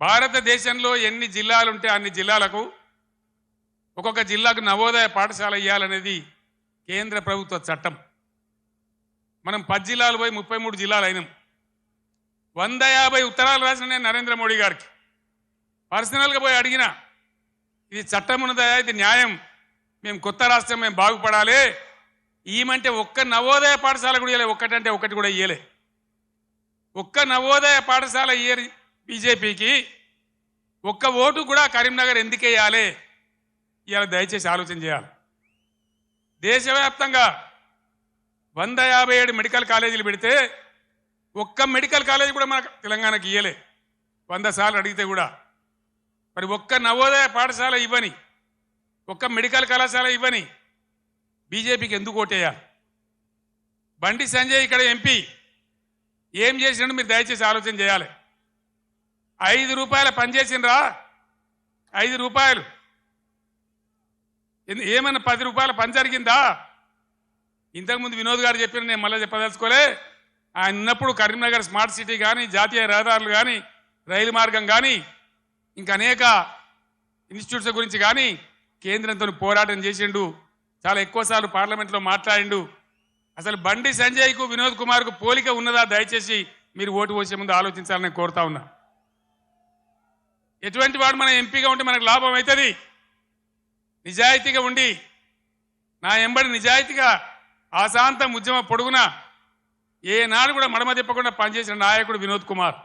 భారతదేశంలో ఎన్ని జిల్లాలు ఉంటే అన్ని జిల్లాలకు ఒక్కొక్క జిల్లాకు నవోదయ పాఠశాల ఇవ్వాలనేది కేంద్ర ప్రభుత్వ చట్టం. మనం పది జిల్లాలు పోయి ముప్పై మూడు జిల్లాలు అయినాం. వంద యాభై ఉత్తరాలు రాసిన నేను నరేంద్ర మోడీ గారికి. పర్సనల్గా పోయి అడిగిన ఇది చట్టం ఉన్నదా ఇది న్యాయం మేము కొత్త రాష్ట్రం మేము బాగుపడాలి. ఈమంటే ఒక్క నవోదయ పాఠశాల కూడా ఇవ్వలే ఒక్కటంటే ఒక్కటి కూడా ఇయ్యలే. ఒక్క నవోదయ పాఠశాల ఇయ్యరు బీజేపీకి ఒక్క ఓటు కూడా కరీంనగర్ ఎందుకు వేయాలి ఇవాళ దయచేసి ఆలోచన చేయాలి. దేశవ్యాప్తంగా వంద యాభై ఏడు మెడికల్ కాలేజీలు పెడితే ఒక్క మెడికల్ కాలేజీ కూడా మన తెలంగాణకి ఇయ్యలే. వంద సార్లు అడిగితే కూడా. మరి ఒక్క నవోదయ పాఠశాల ఇవ్వని ఒక్క మెడికల్ కళాశాల ఇవ్వని బీజేపీకి ఎందుకు ఓటేయాలి? బండి సంజయ్ ఇక్కడ ఎంపీ ఏం చేసినట్టు మీరు దయచేసి ఆలోచన చేయాలి. ఐదు రూపాయల పనిచేసిండ్రా? ఐదు రూపాయలు. ఏమైనా పది రూపాయల పని జరిగిందా? ఇంతకుముందు వినోద్ గారు చెప్పిన నేను మళ్ళీ చెప్పదలుచుకోలే. ఆయన ఉన్నప్పుడు కరీంనగర్ స్మార్ట్ సిటీ కానీ జాతీయ రహదారులు కానీ రైలు మార్గం కానీ ఇంకా అనేక ఇన్స్టిట్యూట్స్ గురించి కానీ కేంద్రంతో పోరాటం చేసిండు. చాలా ఎక్కువసార్లు పార్లమెంట్లో మాట్లాడిండు. అసలు బండి సంజయ్కు వినోద్ కుమార్కు పోలిక ఉన్నదా? దయచేసి మీరు ఓటు పోసే ముందు ఆలోచించాలని కోరుతా ఉన్నా. ఎటువంటి వాడు మన ఎంపీగా ఉంటే మనకు లాభం అవుతుంది? నిజాయితీగా ఉండి నా ఎంబడి నిజాయితీగా ఆశాంతం ఉద్యమ పొడుగున ఏనాడు కూడా మడమ తిప్పకుండా పనిచేసిన నాయకుడు వినోద్ కుమార్.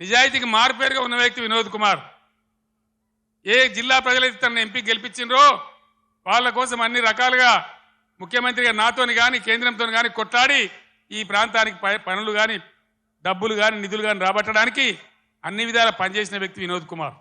నిజాయితీకి మారుపేరుగా ఉన్న వ్యక్తి వినోద్ కుమార్. ఏ జిల్లా ప్రజలైతే తన ఎంపీ గెలిపించిండ్రో వాళ్ళ కోసం అన్ని రకాలుగా ముఖ్యమంత్రిగా నాతోని కానీ కేంద్రంతో కానీ కొట్లాడి ఈ ప్రాంతానికి పనులు కానీ డబ్బులు కానీ నిధులు కానీ రాబట్టడానికి అన్ని విధాలా పనిచేసిన వ్యక్తి వినోద్ కుమార్.